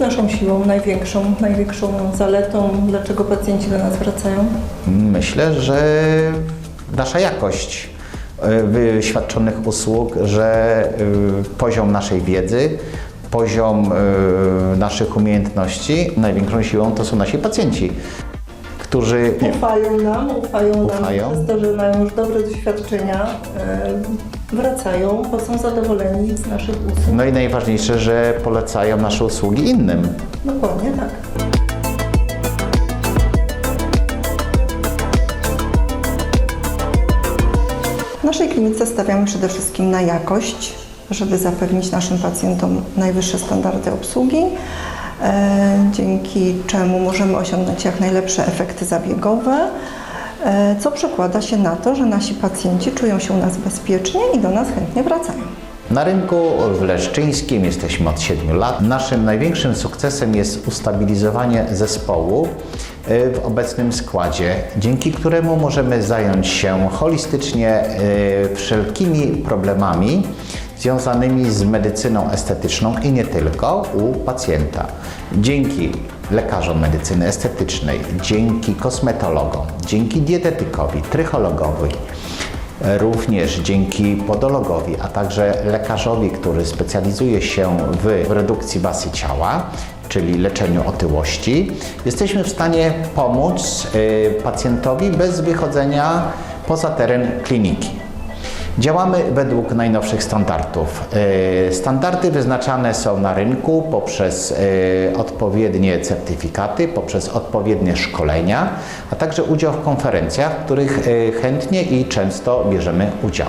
naszą siłą największą, największą zaletą, dlaczego pacjenci do nas wracają? Myślę, że nasza jakość e, wyświadczonych usług, że e, poziom naszej wiedzy, poziom e, naszych umiejętności, największą siłą to są nasi pacjenci, którzy Ufają nam, ufają, Ufają. nam przez to, że mają już dobre doświadczenia, e, wracają, bo są zadowoleni z naszych usług. no i najważniejsze, że polecają nasze usługi innym. Dokładnie tak. W naszej klinice stawiamy przede wszystkim na jakość, żeby zapewnić naszym pacjentom najwyższe standardy obsługi, dzięki czemu możemy osiągnąć jak najlepsze efekty zabiegowe, e, co przekłada się na to, że nasi pacjenci czują się u nas bezpiecznie i do nas chętnie wracają. Na rynku w Leszczyńskim jesteśmy od 7 lat. Naszym największym sukcesem jest ustabilizowanie zespołu y, w obecnym składzie, dzięki któremu możemy zająć się holistycznie wszelkimi problemami związanymi z medycyną estetyczną i nie tylko u pacjenta. Dzięki lekarzom medycyny estetycznej, dzięki kosmetologom, dzięki dietetykowi, trychologowi, Również dzięki podologowi, a także lekarzowi, który specjalizuje się w redukcji masy ciała, czyli leczeniu otyłości, jesteśmy w stanie pomóc y, pacjentowi bez wychodzenia poza teren kliniki. Działamy według najnowszych standardów. Y, Standardy wyznaczane są na rynku poprzez y, odpowiednie certyfikaty, poprzez odpowiednie szkolenia, a także udział w konferencjach, w których y, chętnie i często bierzemy udział.